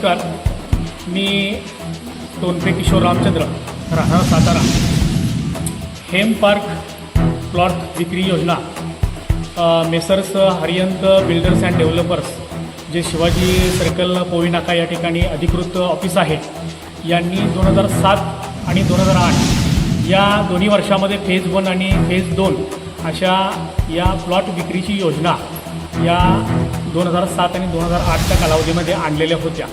नमस्कार. मी टोनपे किशोर रामचंद्र. राहणार सातारा. हेम park plot विक्री योजना. Messrs Hariyant builders and developers जे शिवाजी सर्कल पोवी नाका या ठिकाणी अधिकृत ऑफिस आहे. यांनी दोन हजार सात आणि दोन हजार आठ या दोन्ही वर्षामध्ये फेज वन आणि फेज दोन अशा या प्लॉट विक्रीची योजना या दोन हजार सात आणि दोन हजार आठच्या कालावधीमध्ये आणलेल्या होत्या.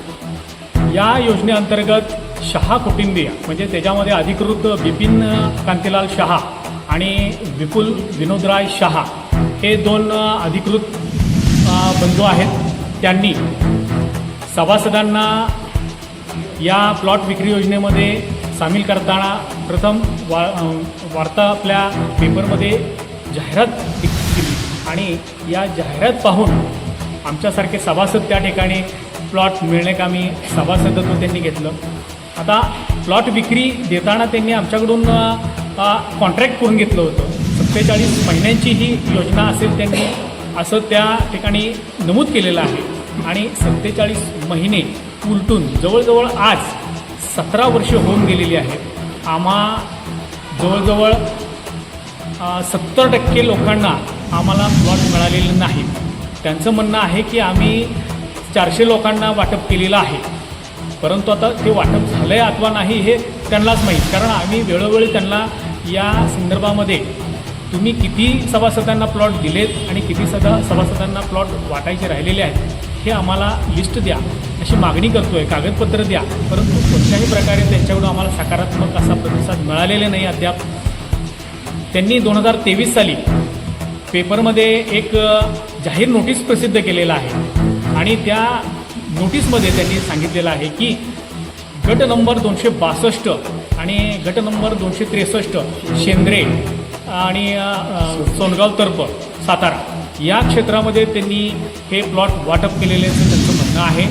या योजनेअंतर्गत शहा कुटुंबीय म्हणजे त्याच्यामध्ये अधिकृत बिपिन कांतीलाल शहा आणि विपुल विनोदराय शहा हे दोन अधिकृत बंधू आहेत. त्यांनी सभासदांना या प्लॉट विक्री योजनेमध्ये सामील करताना प्रथम वा वार्ता आपल्या पेपरमध्ये जाहिरात केली. आणि या जाहिरात पाहून आमच्यासारखे सभासद त्या ठिकाणी प्लॉट मिळणेकामी सभासदत्व त्यांनी घेतलं. आता प्लॉट विक्री देताना त्यांनी आमच्याकडून कॉन्ट्रॅक्ट करून घेतलं होतं. सत्तेचाळीस महिन्यांची ही योजना असेल त्यांनी असं त्या ठिकाणी नमूद केलेलं आहे. आणि सत्तेचाळीस महिने उलटून जवळजवळ आज सतरा वर्ष होऊन गेलेली आहेत. आम्हा जवळजवळ सत्तर टक्के लोकांना आम्हाला प्लॉट मिळालेले नाहीत. त्यांचं म्हणणं आहे की आम्ही चारशे लोकांना वाटप केलेलं आहे. परंतु आता ते वाटप झालं आहे अथवा नाही हे त्यांनाच माहीत. कारण आम्ही वेळोवेळी त्यांना या संदर्भामध्ये तुम्ही किती सभासदांना प्लॉट दिलेत आणि किती सदा सभासदांना प्लॉट वाटायचे राहिलेले आहेत हे आम्हाला लिस्ट द्या. अशी मागणी करतो आहे कागदपत्र द्या. परंतु कोणत्याही प्रकारे त्यांच्याकडून आम्हाला सकारात्मक असा प्रतिसाद मिळालेला नाही अद्याप. त्यांनी दोन हजार तेवीस साली पेपरमध्ये एक जाहीर नोटीस प्रसिद्ध केलेला आहे. आणि त्या नोटीसमध्ये त्यांनी सांगितलेलं आहे की गट नंबर दोनशे बासष्ट आणि गट नंबर दोनशे त्रेसष्ट शेंद्रे आणि सोनगाव तर्फ सातारा या क्षेत्रामध्ये त्यांनी हे प्लॉट वाटप केलेल्याचं त्यांचं म्हणणं आहे.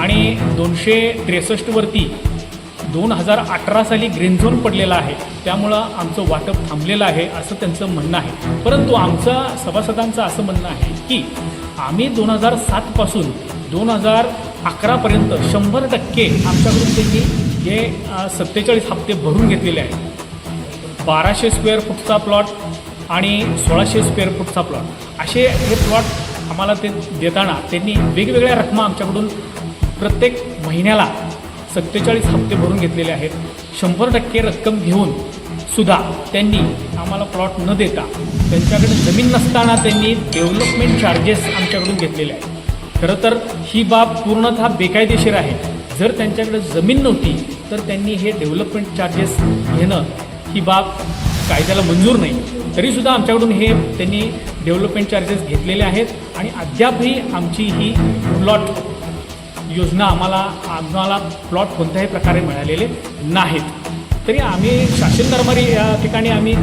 आणि दोनशे त्रेसष्टवरती दोन हजार अठरा साली ग्रीन झोन पडलेला आहे. त्यामुळं आमचं वाटप थांबलेलं आहे असं त्यांचं म्हणणं आहे. परंतु आमचं सभासदांचं असं म्हणणं आहे की आम्ही दोन हजार सातपासून दोन हजार अकरापर्यंत शंभर टक्के आमच्याकडून त्यांनी हे सत्तेचाळीस हप्ते भरून घेतलेले आहेत. बाराशे स्क्वेअर फूटचा प्लॉट आणि सोळाशे स्क्वेअर फूटचा प्लॉट असे हे प्लॉट आम्हाला ते देताना त्यांनी वेगवेगळ्या रकमा आमच्याकडून प्रत्येक महिन्याला सत्तेचाळीस हप्ते भरून घेतलेले आहेत. शंभर टक्के रक्कम घेऊन सुद्धा त्यांनी आम्हाला प्लॉट न देता त्यांच्याकडे जमीन नसताना त्यांनी डेव्हलपमेंट चार्जेस आमच्याकडून घेतलेले आहेत. खरं तर ही बाब पूर्णतः बेकायदेशीर आहे. जर त्यांच्याकडे जमीन नव्हती तर त्यांनी हे डेव्हलपमेंट चार्जेस घेणं ही बाब कायद्याला मंजूर नाही. तरीसुद्धा आमच्याकडून हे त्यांनी डेव्हलपमेंट चार्जेस घेतलेले आहेत आणि अद्यापही आमची ही प्लॉट योजना आम्हाला आम्हाला प्लॉट कोणत्याही प्रकारे मिळालेले नाहीत. तरी आम्ही शासन दरबारी या ठिकाणी आम्ही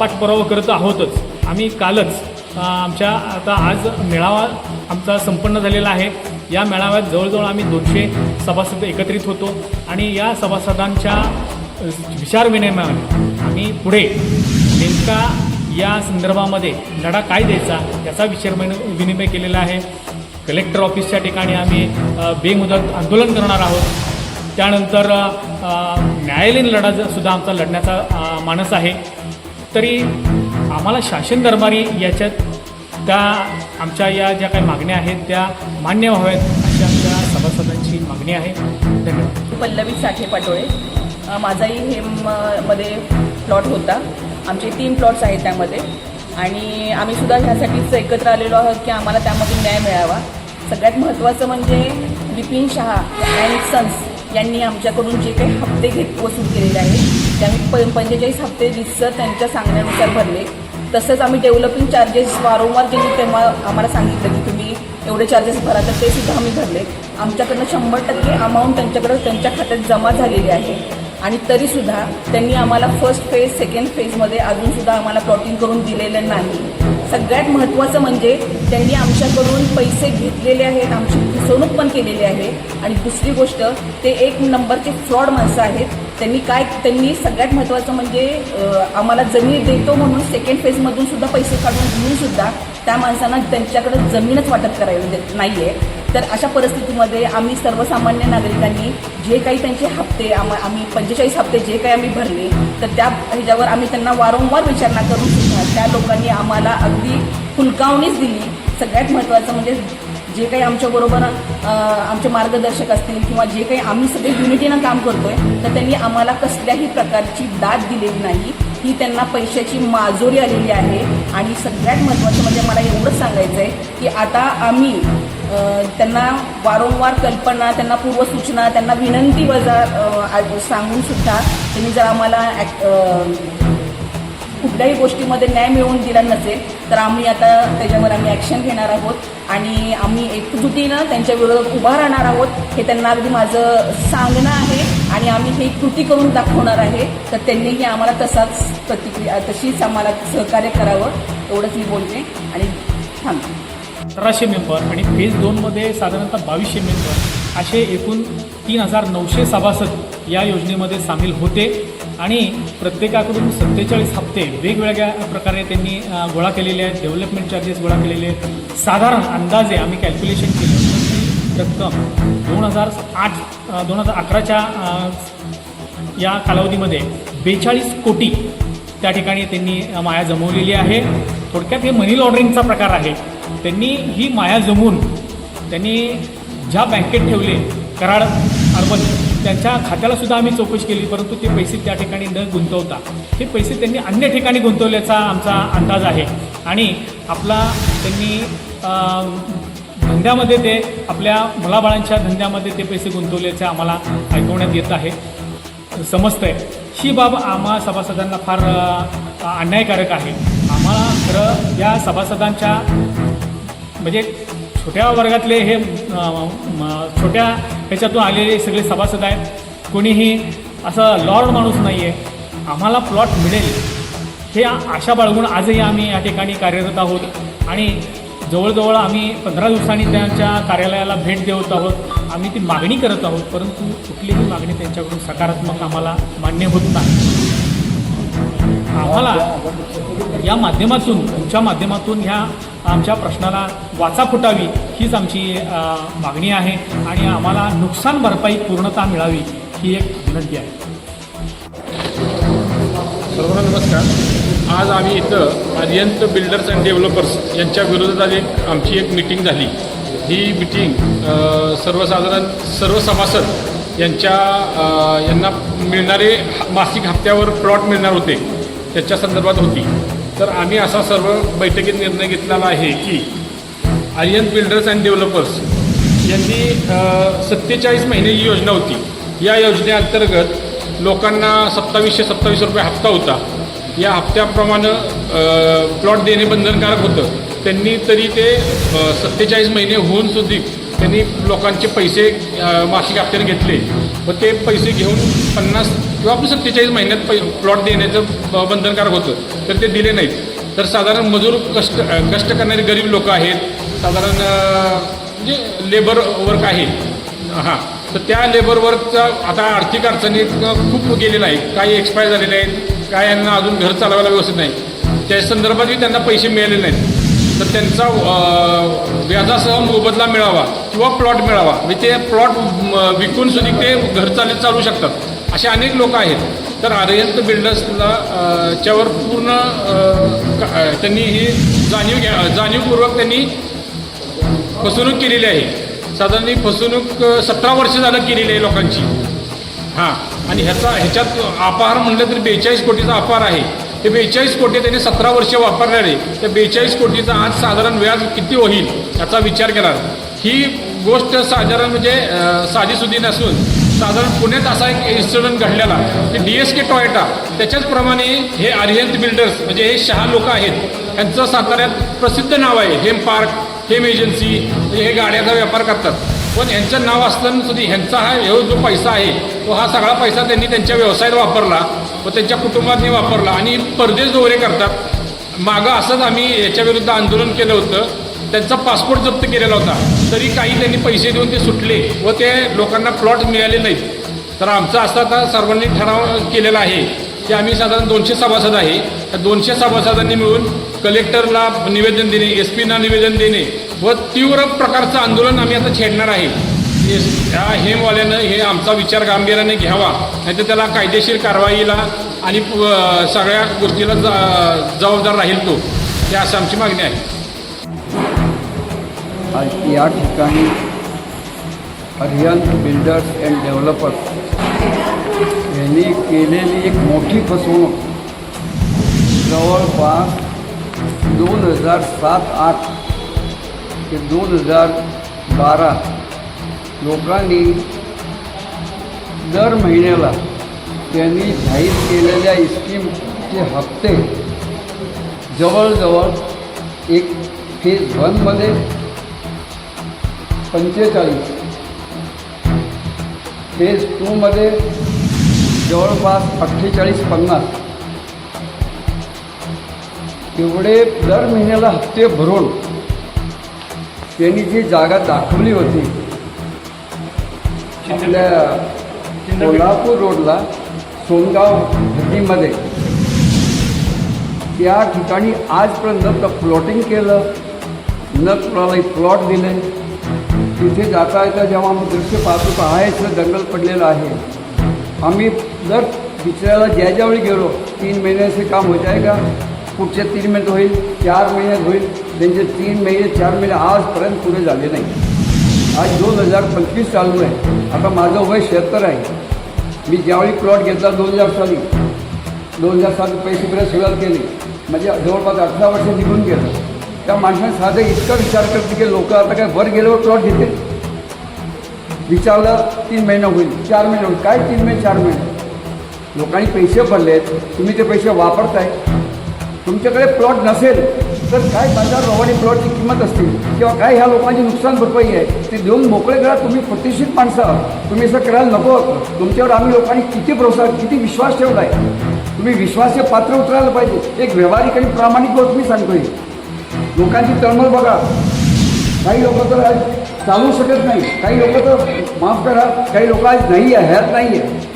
पाठपुरावा करत आहोतच. आम्ही कालच आमच्या आता आज मेळावा आमचा संपन्न झालेला आहे. या मेळाव्यात जवळजवळ आम्ही दोनशे सभासद एकत्रित होतो आणि या सभासदांच्या विचारविनिमयाने आम्ही पुढे नेमका या संदर्भामध्ये लढा काय द्यायचा याचा विचार विनिमय केलेला आहे. कलेक्टर ऑफिसच्या ठिकाणी आम्ही बेमुदत आंदोलन करणार आहोत. त्यानंतर न्यायालयीन लढा सुद्धा आमचा लढण्याचा मानस आहे. तरी आम्हाला शासन दरबारी याच्यात त्या आमच्या या ज्या काही मागण्या आहेत त्या मान्य व्हाव्यात अशी आमच्या सभासदांची मागणी आहे. धन्यवाद. पल्लवी साठे पाटोळे. माझाही हेममध्ये मध्ये प्लॉट होता. आमचे तीन प्लॉट्स आहेत त्यामध्ये. आणि आम्ही सुद्धा ह्यासाठीच एकत्र आलेलो आहोत की आम्हाला त्यामध्ये न्याय मिळावा. सगळ्यात महत्त्वाचं म्हणजे बिपिन शहा अँड सन्स यांनी आमच्याकडून जे काही हप्ते घेत वसूल केलेले आहेत ते आम्ही प पंचेचाळीस हप्ते रितसर त्यांच्या सांगण्यानुसार भरले. तसंच आम्ही डेव्हलपिंग चार्जेस वारंवार जे तेव्हा आम्हाला सांगितलं की तुम्ही एवढे चार्जेस भरा तर ते सुद्धा आम्ही भरले. आमच्याकडनं शंभर टक्के अमाऊंट त्यांच्याकडं त्यांच्या खात्यात जमा झालेली आहे. आणि तरीसुद्धा त्यांनी आम्हाला फर्स्ट फेज सेकंड फेजमध्ये अजूनसुद्धा आम्हाला प्लॉटिंग करून दिलेलं नाही. सगळ्यात महत्त्वाचं म्हणजे त्यांनी आमच्याकडून पैसे घेतलेले आहेत आमची फसवणूक पण केलेली आहे. आणि दुसरी गोष्ट ते एक नंबरचे फ्रॉड माणसं आहेत. त्यांनी काय त्यांनी सगळ्यात महत्त्वाचं म्हणजे आम्हाला जमीन देतो म्हणून सेकंड फेजमधून सुद्धा पैसे काढून घेऊन सुद्धा त्या माणसांना त्यांच्याकडे जमीनच वाटप करायला देत म्हणजे नाही आहे तर अशा परिस्थितीमध्ये आम्ही सर्वसामान्य नागरिकांनी जे काही त्यांचे हप्ते आम आम्ही पंचेचाळीस हप्ते जे काही आम्ही भरले तर त्या ह्याच्यावर आम्ही त्यांना वारंवार विचारणा करून सुद्धा त्या लोकांनी आम्हाला अगदी हुलकावणीच दिली. सगळ्यात महत्त्वाचं म्हणजे जे काही आमच्याबरोबर आमचे मार्गदर्शक असतील किंवा जे काही आम्ही सगळे युनिटीनं काम करतोय तर त्यांनी आम्हाला कसल्याही प्रकारची दाद दिलेली नाही. ही त्यांना पैशाची माजोरी आलेली आहे. आणि सगळ्यात महत्त्वाचं म्हणजे मला एवढंच सांगायचं आहे की आता आम्ही त्यांना वारंवार कल्पना त्यांना पूर्वसूचना त्यांना विनंती वजा सांगून सुद्धा त्यांनी जर आम्हाला कुठल्याही गोष्टीमध्ये न्याय मिळवून दिला नसेल तर आम्ही आता त्याच्यावर आम्ही ॲक्शन घेणार आहोत. आणि आम्ही एकजुटीनं त्यांच्या विरोधात उभा राहणार आहोत हे त्यांना अगदी माझं सांगणं आहे. आणि आम्ही हे कृती करून दाखवणार आहे. तर त्यांनीही आम्हाला तसाच प्रतिक्रिया तशीच आम्हाला सहकार्य करावं एवढंच मी बोलते. आणि थांबते अठराशे मेंबर आणि फेज दोनमध्ये साधारणतः बावीसशे मेंबर असे एकूण तीन हजार नऊशे सभासद या योजनेमध्ये सामील होते. आणि प्रत्येकाकडून सत्तेचाळीस हप्ते वेगवेगळ्या प्रकारे त्यांनी गोळा केलेले आहेत डेव्हलपमेंट चार्जेस गोळा केलेले आहेत. साधारण अंदाजे आम्ही कॅल्क्युलेशन केलं रक्कम दोन हजार आठ दोन हजार अकराच्या या कालावधीमध्ये बेचाळीस कोटी त्या ठिकाणी त्यांनी माया जमवलेली आहे. थोडक्यात हे मनी लॉन्ड्रिंगचा प्रकार आहे. त्यांनी ही माया जमवून त्यांनी ज्या बँकेत ठेवले कराड अर्बन त्यांच्या खात्याला सुद्धा आम्ही चौकशी केली परंतु ते पैसे त्या ठिकाणी न गुंतवता हे पैसे त्यांनी अन्य ठिकाणी गुंतवल्याचा आमचा अंदाज आहे. आणि आपला त्यांनी धंद्यामध्ये ते आपल्या मुलाबाळांच्या धंद्यामध्ये ते पैसे गुंतवल्याचे आम्हाला ऐकवण्यात येत आहे. समजतंय ही बाब आम्हा सभासदांना फार अन्यायकारक आहे. आम्हाला खरं या सभासदांच्या म्हणजे छोट्या वर्गातले हे म, छोट्या ह्याच्यातून आलेले सगळे सभासद आहेत. कोणीही असं लॉर्ड माणूस नाही आहे आम्हाला प्लॉट मिळेल. हे आशा बाळगून आजही आम्ही या ठिकाणी कार्यरत आहोत आणि जवळजवळ आम्ही पंधरा दिवसांनी त्यांच्या कार्यालयाला भेट देत आहोत. आम्ही ती मागणी करत आहोत परंतु कुठलीही मागणी त्यांच्याकडून सकारात्मक आम्हाला मान्य होत नाही. आम्हाला या माध्यमातून तुमच्या माध्यमातून ह्या आमच्या प्रश्नाला वाचा फुटावी हीच आमची मागणी आहे आणि आम्हाला नुकसान भरपाई पूर्णता मिळावी ही एक विनंती आहे. सर्वांना नमस्कार. आज आम्ही इथं आर्यंत बिल्डर्स अँड डेव्हलपर्स यांच्या विरोधात आज एक आमची एक मिटिंग झाली. ही मिटिंग सर्वसाधारण सर्व सभासद यांच्या यांना मिळणारे मासिक हप्त्यावर प्लॉट मिळणार होते. त्याच्या संदर्भात होती. तर आम्ही असा सर्व बैठकीत निर्णय घेतलेला आहे की आर्यन बिल्डर्स अँड डेव्हलपर्स यांनी सत्तेचाळीस महिने ही योजना होती. या योजनेअंतर्गत लोकांना सत्तावीसशे सत्तावीस रुपये हप्ता होता. या हप्त्याप्रमाणे प्लॉट देणे बंधनकारक होतं. त्यांनी तरी ते सत्तेचाळीस महिने होऊन सुद्धा त्यांनी लोकांचे पैसे मासिक हप्त्याने घेतले. व ते पैसे घेऊन पन्नास किंवा आपलं सत्तेचाळीस महिन्यात पै प्लॉट देण्याचं ब- बंधनकारक होतं तर ते दिले नाहीत. तर साधारण मजूर कष्ट कष्ट करणारे गरीब लोक आहेत साधारण म्हणजे लेबर वर्क आहे. हां. तर त्या लेबर वर्कचा आता आर्थिक अडचणी खूप गेलेला आहे काही एक्सपायर झालेले आहेत काय यांना अजून घर चालवायला व्यवस्थित नाही. त्या संदर्भातही त्यांना पैसे मिळाले नाहीत. तर त्यांचा अ, मोबदला मिळावा किंवा प्लॉट मिळावा म्हणजे ते प्लॉट विकून सुद्धा ते घर चालत चालू शकतात असे अनेक लोक आहेत. तर आर्यंत बिल्डर्सला च्यावर पूर्ण त्यांनी ही जाणीव घ्या जाणीवपूर्वक त्यांनी फसवणूक केलेली आहे. साधारण ही फसवणूक सतरा वर्ष झालं केलेली आहे लोकांची. हां आणि ह्याचा ह्याच्यात अपहार म्हणलं तर बेचाळीस कोटीचा अपहार आहे. ते बेचाळीस कोटी त्यांनी सतरा वर्ष वापरणारे त्या बेचाळीस कोटीचा आज साधारण व्याज किती होईल याचा विचार केला. ही गोष्ट साधारण म्हणजे साधीसुधी नसून साधारण पुण्यात असा एक इन्सिडंट घडलेला. की डी एस के टॉयटा त्याच्याचप्रमाणे हे आर्यंत बिल्डर्स म्हणजे हे शहा लोक आहेत यांचं साताऱ्यात प्रसिद्ध नाव आहे. हेम पार्क हेम एजन्सी हे गाड्याचा व्यापार करतात. पण यांचं नाव असताना सुद्धा ह्यांचा हा जो पैसा आहे तो हा सगळा पैसा त्यांनी त्यांच्या व्यवसायात वापरला. व त्यांच्या कुटुंबांनी वापरला. आणि परदेश दौरे करतात. मागं असंच आम्ही याच्याविरुद्ध आंदोलन केलं होतं. त्यांचा पासपोर्ट जप्त केलेला होता. तरी काही त्यांनी पैसे देऊन ते सुटले व ते लोकांना प्लॉट मिळाले नाहीत. तर आमचा असा आता सर्वांनी ठराव केलेला आहे की आम्ही साधारण दोनशे सभासद आहे. त्या दोनशे सभासदांनी मिळून कलेक्टरला निवेदन देणे एस पीना निवेदन देणे व तीव्र प्रकारचं आंदोलन आम्ही आता छेडणार आहे. एस ह्या हेमवाल्यानं हे आमचा विचार गांभीर्याने घ्यावा. नाहीतर त्याला कायदेशीर कारवाईला आणि सगळ्या गोष्टीला जा जबाबदार राहील तो. ही असं आमची मागणी आहे. या ठिकाणी अरियंत बिल्डर्स अँड डेव्हलपर्स यांनी केलेली एक मोठी फसवणूक. जवळपास दोन हजार सात आठ ते दोन हजार बारा लोकांनी दर महिन्याला त्यांनी जाहीर केलेल्या स्कीमचे हप्ते जवळजवळ एक फेज वनमध्ये पंचेचाळीस फेज टूमध्ये जवळपास अठ्ठेचाळीस पन्नास. एवढे दर महिन्याला हप्ते भरून त्यांनी जी जागा दाखवली होती आपल्या कोल्हापूर रोडला सोनगाव हद्दीमध्ये त्या ठिकाणी आजपर्यंत तर प्लॉटिंग केलं न कुणालाही प्लॉट दिले. तिथे जाता येता जेव्हा आम्ही दृश्य पाहतो तर आहेच दंगल पडलेलं आहे. आम्ही जर दुसऱ्याला ज्या ज्यावेळी गेलो तीन महिन्याचे काम होत आहे का? पुढचे तीन महिन्यात होईल चार महिन्यात होईल त्यांचे तीन महिने चार महिने आजपर्यंत पुरे झाले नाही. आज दोन हजार पंचवीस चालू आहे आता माझं वय शहात्तर आहे. मी ज्यावेळी प्लॉट घेतला दोन हजार साली दोन हजार सात पैसे परत सुरुवात केली म्हणजे जवळपास अठरा वर्ष निघून गेलं. त्या माणसाने साधं इतका विचार करते की लोक आता काय वर गेल्यावर प्लॉट घेते विचारलं तीन महिना होईल चार महिने होईल. काय तीन महिने चार महिने? लोकांनी पैसे भरले आहेत तुम्ही ते पैसे वापरताय. तुमच्याकडे प्लॉट नसेल. तर काय बाजार रवानी प्लॉटची किंमत असतील किंवा काय ह्या लोकांची नुकसान भरपाई आहे ते देऊन मोकळे करा तुम्ही प्रतिष्ठित माणसं आहात. तुम्ही असं करायला नको. तुमच्यावर आम्ही लोकांनी किती प्रोत्साहन किती विश्वास ठेवला आहे तुम्ही विश्वासाचे पात्र उतरायला पाहिजे. एक व्यावहारिक आणि प्रामाणिक गोष्ट मी सांगतोय. लोकांची तळमळ बघा. काही लोक तर आज चालू शकत नाही. काही लोक तर माफ करा. काही लोक आज नाही आहे ह्यात नाही आहे.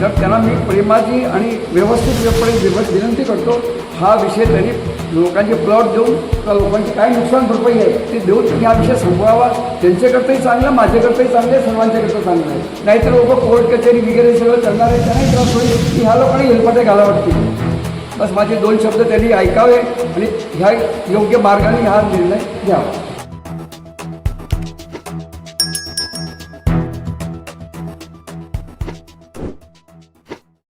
तर त्यांना मी प्रेमाची आणि व्यवस्थितपणे विनंती करतो. हा विषय त्यांनी लोकांचे प्लॉट देऊन त्या लोकांची काय नुकसान भरपाई आहे ते देऊन त्यांनी हा विषय संपवावा. त्यांच्याकरताही चांगलं माझ्याकरताही चांगलं आहे सर्वांच्याकरता चांगलं आहे. नाहीतर लोक कोर्ट कचेरी वगैरे सगळं करणार आहे त्यांनाही त्रास होईल की ह्या लोकांनी हेलपाटे घाला वाटतील बस माझे दोन शब्द त्यांनी ऐकावे आणि ह्या योग्य मार्गाने हा निर्णय घ्यावा.